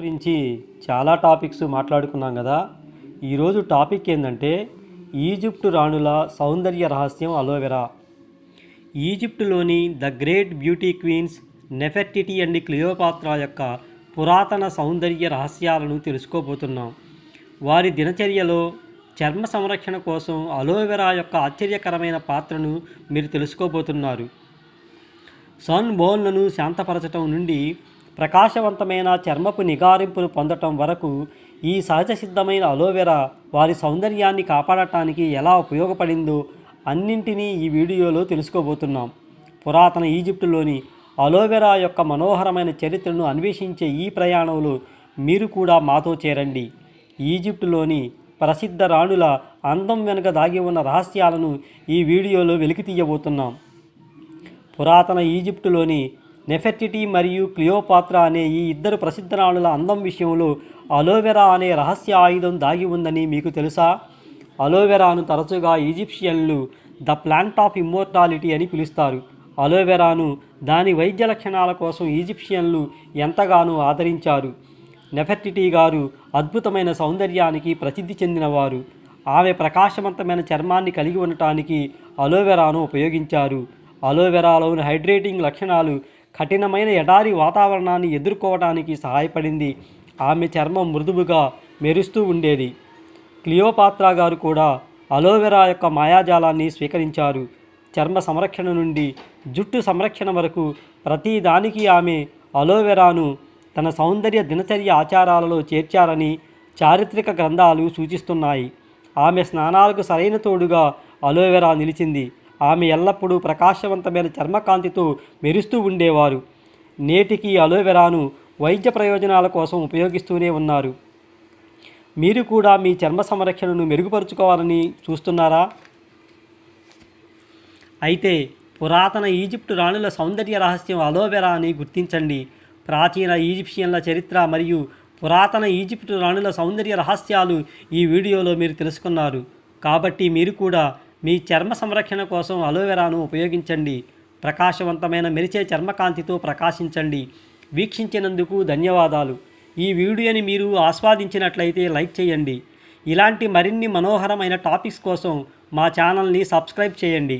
గురించి చాలా టాపిక్స్ మాట్లాడుకున్నాం కదా. ఈరోజు టాపిక్ ఏంటంటే ఈజిప్టు రాణుల సౌందర్య రహస్యం aloe vera. ఈజిప్టులోని the great beauty queens Nefertiti and Cleopatra యొక్క పురాతన సౌందర్య రహస్యాలను తెలుసుకోబోతున్నాం. వారి దినచర్యలో చర్మ సంరక్షణ కోసం అలోవెరా యొక్క ఆశ్చర్యకరమైన పాత్రను మీరు తెలుసుకోబోతున్నారు. సన్ బోన్లను శాంతపరచటం నుండి ప్రకాశవంతమైన చర్మపు నిగారింపును పొందటం వరకు ఈ సహజ సిద్ధమైన అలోవెరా వారి సౌందర్యాన్ని కాపాడటానికి ఎలా ఉపయోగపడిందో అన్నింటినీ ఈ వీడియోలో తెలుసుకోబోతున్నాం. పురాతన ఈజిప్టులోని అలోవెరా యొక్క మనోహరమైన చరిత్రను అన్వేషించే ఈ ప్రయాణంలో మీరు కూడా మాతో చేరండి. ఈజిప్టులోని ప్రసిద్ధ రాణుల అందం వెనుక దాగి ఉన్న రహస్యాలను ఈ వీడియోలో వెలికి తీయబోతున్నాం పురాతన ఈజిప్టులోని నెఫెర్టిటీ మరియు క్లియోపాత్రా అనే ఈ ఇద్దరు ప్రసిద్ధ రాణుల అందం విషయంలో అలోవెరా అనే రహస్య ఆయుధం దాగి ఉందని మీకు తెలుసా? అలోవెరాను తరచుగా ఈజిప్షియన్లు ద ప్లాంట్ ఆఫ్ ఇమ్మోర్టాలిటీ అని పిలుస్తారు. అలోవెరాను దాని వైద్య లక్షణాల కోసం ఈజిప్షియన్లు ఎంతగానో ఆదరించారు. నెఫెర్టిటీ గారు అద్భుతమైన సౌందర్యానికి ప్రసిద్ధి చెందినవారు. ఆమె ప్రకాశవంతమైన చర్మాన్ని కలిగి ఉండటానికి అలోవెరాను ఉపయోగించారు. అలోవెరాలోని హైడ్రేటింగ్ లక్షణాలు కఠినమైన ఎడారి వాతావరణాన్ని ఎదుర్కోవడానికి సహాయపడింది. ఆమె చర్మం మృదువుగా మెరుస్తూ ఉండేది. క్లియోపాత్రా గారు కూడా అలోవెరా యొక్క మాయాజాలాన్ని స్వీకరించారు. చర్మ సంరక్షణ నుండి జుట్టు సంరక్షణ వరకు ప్రతిదానికి ఆమె అలోవెరాను తన సౌందర్య దినచర్య ఆచారాలలో చేర్చారని చారిత్రక గ్రంథాలు సూచిస్తున్నాయి. ఆమె స్నానాలకు సరైన తోడుగా అలోవెరా నిలిచింది. ఆమె ఎల్లప్పుడూ ప్రకాశవంతమైన చర్మకాంతితో మెరుస్తూ ఉండేవారు. నేటికి అలోవెరాను వైద్య ప్రయోజనాల కోసం ఉపయోగిస్తూనే ఉన్నారు. మీరు కూడా మీ చర్మ సంరక్షణను మెరుగుపరుచుకోవాలని చూస్తున్నారా? అయితే పురాతన ఈజిప్టు రాణుల సౌందర్య రహస్యం అలోవెరా అని గుర్తించండి. ప్రాచీన ఈజిప్షియన్ల చరిత్ర మరియు పురాతన ఈజిప్టు రాణుల సౌందర్య రహస్యాలు ఈ వీడియోలో మీరు తెలుసుకున్నారు. కాబట్టి మీరు కూడా మీ చర్మ సంరక్షణ కోసం అలోవెరాను ఉపయోగించండి. ప్రకాశవంతమైన మెరిచే చర్మకాంతితో ప్రకాశించండి. వీక్షించినందుకు ధన్యవాదాలు. ఈ వీడియోని మీరు ఆస్వాదించినట్లయితే లైక్ చేయండి. ఇలాంటి మరిన్ని మనోహరమైన టాపిక్స్ కోసం మా ఛానల్ని సబ్స్క్రైబ్ చేయండి.